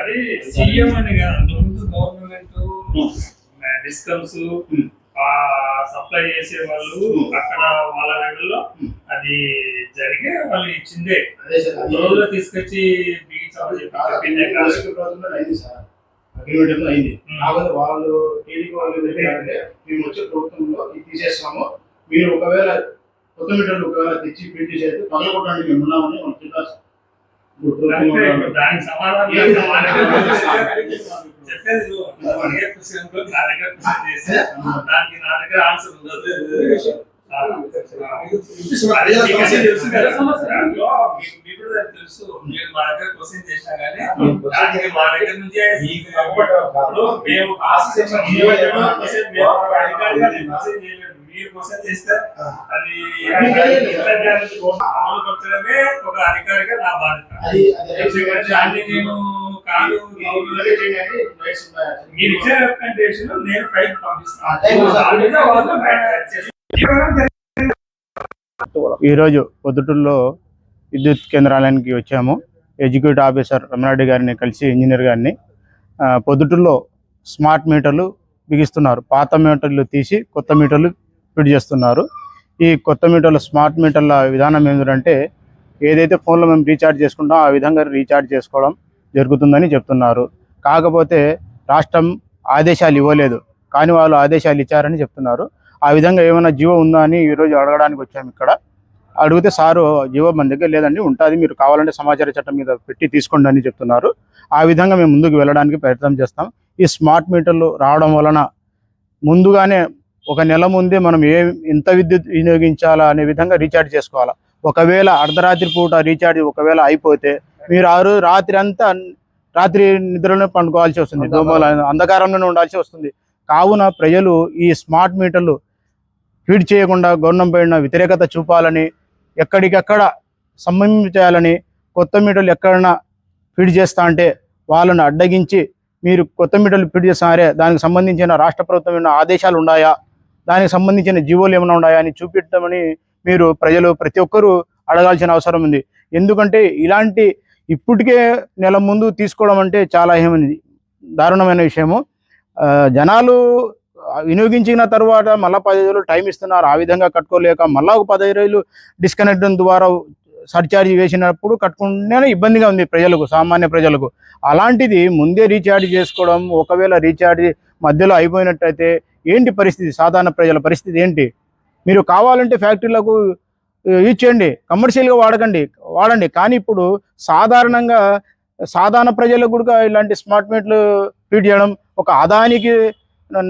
అది సీఎం అని కాదు అంతకుముందు గవర్నమెంట్ డిస్కమ్స్ సప్లై చేసే వాళ్ళు అక్కడ వాళ్ళ లెవెల్లో అది జరిగే వాళ్ళు ఇచ్చిందే. రోజులో తీసుకొచ్చి బిగించాలని అయింది సార్. అగ్రిమెంట్ అయింది. కాకపోతే వాళ్ళు టీడీపీ వాళ్ళు ఏం చెప్పారంటే మేము వచ్చే ప్రభుత్వంలో ఇది తీసేస్తాము. మీరు ఒకవేళ కొత్త మీటర్లు ఒకవేళ తెచ్చి ప్రింట్ చేస్తే పగలగొట్టడానికి మేము ఉన్నామని వాళ్ళు చెప్పారు దానికి నా దగ్గర ఆన్సర్ ఉండదు. తెలుసు. మీరు మా దగ్గర క్వశ్చన్ చేసినా దానికి మా దగ్గర నుంచే ఇప్పుడు మేము చేయలేదు. మీరు క్వశ్చన్ చేస్తే అది అమలు పరచడమే ఒక అధికారిగా నా బాధ్యత. నేను కాదు. మీరు ఇచ్చే నేను ఫైల్ పంపిస్తాను. ఈరోజు పొద్దుటూరులో విద్యుత్ కేంద్రాలయానికి వచ్చాము. ఎగ్జిక్యూటివ్ ఆఫీసర్ రమణారెడ్డి గారిని కలిసి ఇంజనీర్ గారిని పొద్దుటలో పొద్దుటూరులో స్మార్ట్ మీటర్లు బిగిస్తున్నారు. పాత మీటర్లు తీసి కొత్త మీటర్లు ఫిట్ చేస్తున్నారు. ఈ కొత్త మీటర్లు స్మార్ట్ మీటర్ల విధానం ఏంటంటే ఏదైతే ఫోన్లో మేము రీఛార్జ్ చేసుకుంటామో ఆ విధంగా రీఛార్జ్ చేసుకోవడం జరుగుతుందని చెప్తున్నారు. కాకపోతే రాష్ట్రం ఆదేశాలు ఇవ్వలేదు. కానీ వాళ్ళు ఆదేశాలు ఇచ్చారని చెప్తున్నారు. ఆ విధంగా ఏమైనా జీవో ఉందా అని ఈరోజు అడగడానికి వచ్చాము ఇక్కడ. అడిగితే సారు జీవో మన దగ్గర లేదండి ఉంటుంది మీరు కావాలంటే సమాచార చట్టం మీద పెట్టి తీసుకోండి అని చెప్తున్నారు. ఆ విధంగా మేము ముందుకు వెళ్ళడానికి ప్రయత్నం చేస్తాం. ఈ స్మార్ట్ మీటర్లు రావడం వలన ముందుగానే ఒక నెల ముందే మనం ఏ ఎంత విద్యుత్ వినియోగించాలా అనే విధంగా రీఛార్జ్ చేసుకోవాలా. ఒకవేళ అర్ధరాత్రి పూట రీఛార్జ్ ఒకవేళ అయిపోతే మీరు ఆ రోజు రాత్రి అంతా రాత్రి నిద్రలోనే పండుకోవాల్సి వస్తుంది. దోమల అంధకారంలోనే ఉండాల్సి వస్తుంది. కావున ప్రజలు ఈ స్మార్ట్ మీటర్లు ఫీడ్ చేయకుండా గవర్నమెంట్ పైన వ్యతిరేకత చూపాలని ఎక్కడికెక్కడ సంబంధం చేయాలని కొత్త మీటర్లు ఎక్కడన్నా ఫీడ్ చేస్తా అంటే వాళ్ళను అడ్డగించి మీరు కొత్త మీటర్లు ఫీడ్ చేస్తున్నారే దానికి సంబంధించిన రాష్ట్ర ప్రభుత్వం ఏమైనా ఆదేశాలు ఉన్నాయా దానికి సంబంధించిన జీవోలు ఏమైనా ఉన్నాయా అని చూపించమని మీరు ప్రజలు ప్రతి ఒక్కరూ అడగాల్సిన అవసరం ఉంది. ఎందుకంటే ఇలాంటి ఇప్పటికే నెల ముందు తీసుకోవడం అంటే చాలా ఏమైంది దారుణమైన విషయము. జనాలు వినియోగించిన తర్వాత మళ్ళీ పది రోజులు టైం ఇస్తున్నారు. ఆ విధంగా కట్టుకోలేక మళ్ళీ ఒక పదహైదు రోజులు డిస్కనెక్ట్ ద్వారా సర్చార్జ్ వేసినప్పుడు కట్టుకుంటేనే ఇబ్బందిగా ఉంది ప్రజలకు సామాన్య ప్రజలకు. అలాంటిది ముందే రీఛార్జ్ చేసుకోవడం ఒకవేళ రీఛార్జ్ మధ్యలో అయిపోయినట్టయితే ఏంటి పరిస్థితి? సాధారణ ప్రజల పరిస్థితి ఏంటి? మీరు కావాలంటే ఫ్యాక్టరీలకు యూజ్ చేయండి. కమర్షియల్గా వాడకండి వాడండి. కానీ ఇప్పుడు సాధారణంగా సాధారణ ప్రజలకు కూడా ఇలాంటి స్మార్ట్ మీటర్లు ఫీడ్ చేయడం ఒక ఆదాయానికి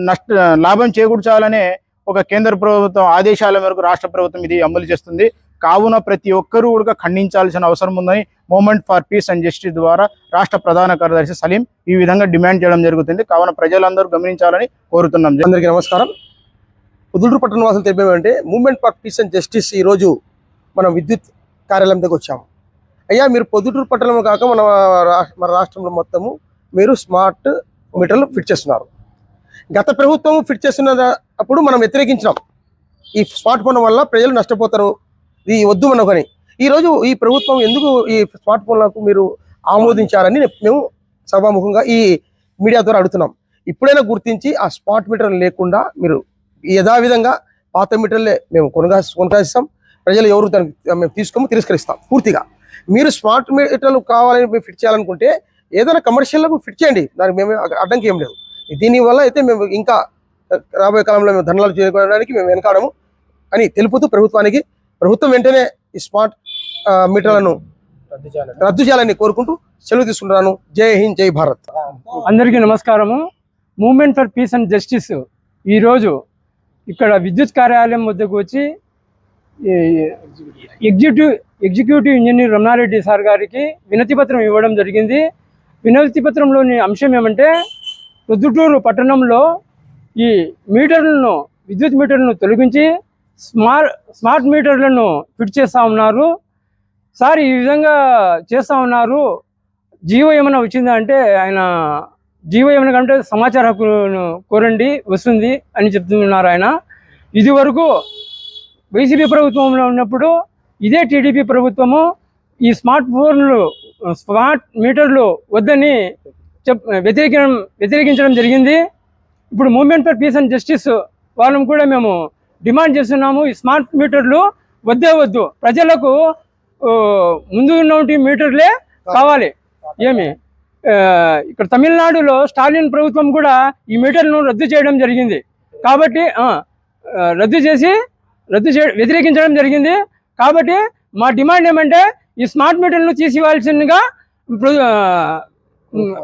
నష్ట లాభం చేకూర్చాలనే ఒక కేంద్ర ప్రభుత్వం ఆదేశాల మేరకు రాష్ట్ర ప్రభుత్వం ఇది అమలు చేస్తుంది. కావున ప్రతి ఒక్కరూ కూడా ఖండించాల్సిన అవసరం ఉందని movement for peace and justice ద్వారా రాష్ట్ర ప్రధాన కార్యదర్శి సలీం ఈ విధంగా డిమాండ్ చేయడం జరుగుతుంది. కావున ప్రజలందరూ గమనించాలని కోరుతున్నాం. అందరికీ నమస్కారం. పొద్దుటూరు పట్టణ వాసులు తెలిపేమంటే movement for peace and justice ఈరోజు మనం విద్యుత్ కార్యాలయం దగ్గర వచ్చాము అయ్యా మీరు పొద్దుటూరు పట్టణం కాక మన మన రాష్ట్రంలో మొత్తము మీరు స్మార్ట్ మీటర్లు ఫిట్ చేస్తున్నారు. గత ప్రభుత్వం ఫిట్ చేస్తున్న అప్పుడు మనం వ్యతిరేకించినాం. ఈ స్మార్ట్ ఫోన్ వల్ల ప్రజలు నష్టపోతారు. ఇది వద్దు మనకని ఈరోజు ఈ ప్రభుత్వం ఎందుకు ఈ స్మార్ట్ ఫోన్లకు మీరు ఆమోదించారని మేము సభాముఖంగా ఈ మీడియా ద్వారా అడుగుతున్నాం. ఇప్పుడైనా గుర్తించి ఆ స్మార్ట్ మీటర్ లేకుండా మీరు యథావిధంగా పాత మీటర్లే మేము కొనగా కొనసాగిస్తాం. ప్రజలు ఎవరు దానికి మేము తీసుకోము తిరస్కరిస్తాం. పూర్తిగా. మీరు స్మార్ట్ మీటర్లు కావాలని మేము ఫిట్ చేయాలనుకుంటే ఏదైనా కమర్షియల్లకు ఫిట్ చేయండి. దానికి మేము అడ్డంకి ఏం లేదు. దీనివల్ల అయితే మేము ఇంకా రాబోయే కాలంలో మేము ధర్నాలు చేయడానికి మేము వెనకాడము. అని తెలుపుతూ ప్రభుత్వానికి ప్రభుత్వం వెంటనే ఈ స్మార్ట్ మీటర్లను రద్దు చేయాలని. కోరుకుంటూ సెలవు తీసుకుంటున్నాను. జై హింద్ జై భారత్. అందరికీ నమస్కారము. Movement for peace and justice ఈరోజు ఇక్కడ విద్యుత్ కార్యాలయం వద్దకు వచ్చి executive executive engineer Ramana Reddy sir గారికి వినతి పత్రం ఇవ్వడం జరిగింది. వినతి పత్రంలోని అంశం ఏమంటే ప్రొద్దుటూరు పట్టణంలో ఈ మీటర్లను విద్యుత్ మీటర్లను తొలగించి స్మార్ట్ స్మార్ట్ మీటర్లను ఫిట్ చేస్తూ ఉన్నారు. సార్ ఈ విధంగా చేస్తూ ఉన్నారు. జీవో ఏమైనా వచ్చిందా అంటే ఆయన జీవో ఏమైనా కంటే సమాచార హక్కును కోరండి వస్తుంది అని చెప్తున్నారు ఆయన. ఇది వరకు వైసీపీ ప్రభుత్వంలో ఉన్నప్పుడు ఇదే టీడీపీ ప్రభుత్వము ఈ స్మార్ట్ ఫోన్లు స్మార్ట్ మీటర్లు వద్దని వ్యతిరేకం వ్యతిరేకించడం జరిగింది. ఇప్పుడు movement for peace and justice వాళ్ళని కూడా మేము డిమాండ్ చేస్తున్నాము. ఈ స్మార్ట్ మీటర్లు వద్దే వద్దు. ప్రజలకు ముందు ఉన్నటువంటి మీటర్లే కావాలి. ఏమి? ఇక్కడ తమిళనాడులో స్టాలిన్ ప్రభుత్వం కూడా ఈ మీటర్లను రద్దు చేయడం జరిగింది. కాబట్టి రద్దు చేసి రద్దు చే వ్యతిరేకించడం జరిగింది. కాబట్టి మా డిమాండ్ ఏమంటే ఈ స్మార్ట్ మీటర్లను తీసివేయాల్సిందిగా ప్ర-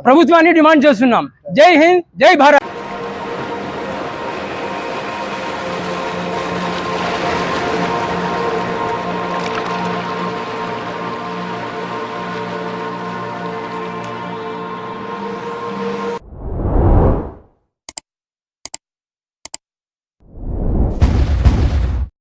ప్రభుత్వాన్ని డిమాండ్ చేస్తున్నాం. జై హింద్ జై భారత్.